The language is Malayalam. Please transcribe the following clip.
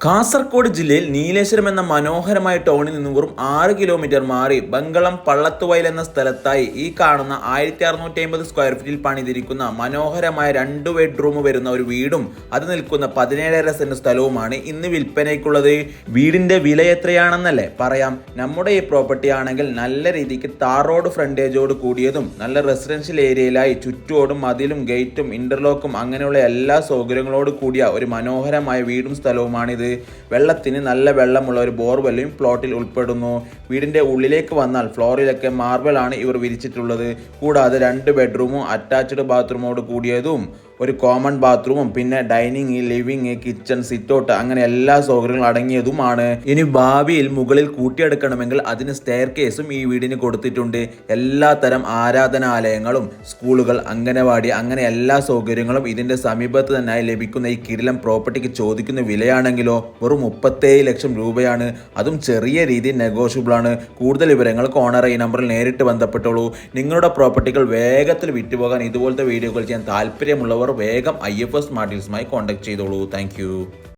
കാസർഗോഡ് ജില്ലയിൽ നീലേശ്വരം എന്ന മനോഹരമായ ടൗണിൽ നിന്നും വെറും ആറ് കിലോമീറ്റർ മാറി ബംഗളം പള്ളത്തുവയൽ എന്ന സ്ഥലത്തായി ഈ കാണുന്ന ആയിരത്തി അറുന്നൂറ്റി അമ്പത് സ്ക്വയർ ഫീറ്റിൽ പണിതിരിക്കുന്ന മനോഹരമായ രണ്ട് ബെഡ്റൂം വരുന്ന ഒരു വീടും അത് നിൽക്കുന്ന പതിനേഴര സെന്റ് സ്ഥലവുമാണ് ഇന്ന് വിൽപ്പനയ്ക്കുള്ളത്. വീടിന്റെ വില എത്രയാണെന്നല്ലേ? പറയാം. നമ്മുടെ ഈ പ്രോപ്പർട്ടി ആണെങ്കിൽ നല്ല രീതിക്ക് താർ റോഡ് ഫ്രണ്ടേജോട് കൂടിയതും നല്ല റെസിഡൻഷ്യൽ ഏരിയയിലായി ചുറ്റോടും മതിലും ഗേറ്റും ഇന്റർലോക്കും അങ്ങനെയുള്ള എല്ലാ സൗകര്യങ്ങളോട് കൂടിയ ഒരു മനോഹരമായ വീടും സ്ഥലവുമാണിത്. വെള്ളത്തിന് നല്ല വെള്ളമുള്ള ഒരു ബോർവെല്ലും പ്ലോട്ടിൽ ഉൾപ്പെടുന്നു. വീടിന്റെ ഉള്ളിലേക്ക് വന്നാൽ ഫ്ലോറിലൊക്കെ മാർബിളാണ് ഇവർ വിരിച്ചിട്ടുള്ളത്. കൂടാതെ രണ്ട് ബെഡ്റൂമും അറ്റാച്ച്ഡ് ബാത്റൂമോട് കൂടിയതും ഒരു കോമൺ ബാത്റൂമും പിന്നെ ഡൈനിങ് ലിവിങ് കിച്ചൺ സിറ്റൗട്ട് അങ്ങനെ എല്ലാ സൗകര്യങ്ങളും അടങ്ങിയതുമാണ്. ഇനി ഭാവിയിൽ മുകളിൽ കൂട്ടിയെടുക്കണമെങ്കിൽ അതിന് സ്റ്റെയർ കേസും ഈ വീടിന് കൊടുത്തിട്ടുണ്ട്. എല്ലാ തരം ആരാധനാലയങ്ങളും സ്കൂളുകൾ അംഗനവാടി അങ്ങനെ എല്ലാ സൗകര്യങ്ങളും ഇതിന്റെ സമീപത്ത് തന്നെ ലഭിക്കുന്ന ഈ കിടിലം പ്രോപ്പർട്ടിക്ക് ചോദിക്കുന്ന വിലയാണെങ്കിലോ വെറും മുപ്പത്തേഴ് ലക്ഷം രൂപയാണ്. അതും ചെറിയ രീതിയിൽ നെഗോഷ്യബിളാണ് കൂടുതൽ വിവരങ്ങൾ കോണർ ഈ നമ്പറിൽ നേരിട്ട് ബന്ധപ്പെട്ടോളൂ. നിങ്ങളുടെ പ്രോപ്പർട്ടികൾ വേഗത്തിൽ വിറ്റുപോകാൻ ഇതുപോലത്തെ വീഡിയോകൾ ചെയ്യാൻ താല്പര്യമുള്ളവർ വേഗം ഐ എഫ് എസ് മാർട്ടിൽസുമായി കോൺടാക്ട് ചെയ്തോളൂ. താങ്ക്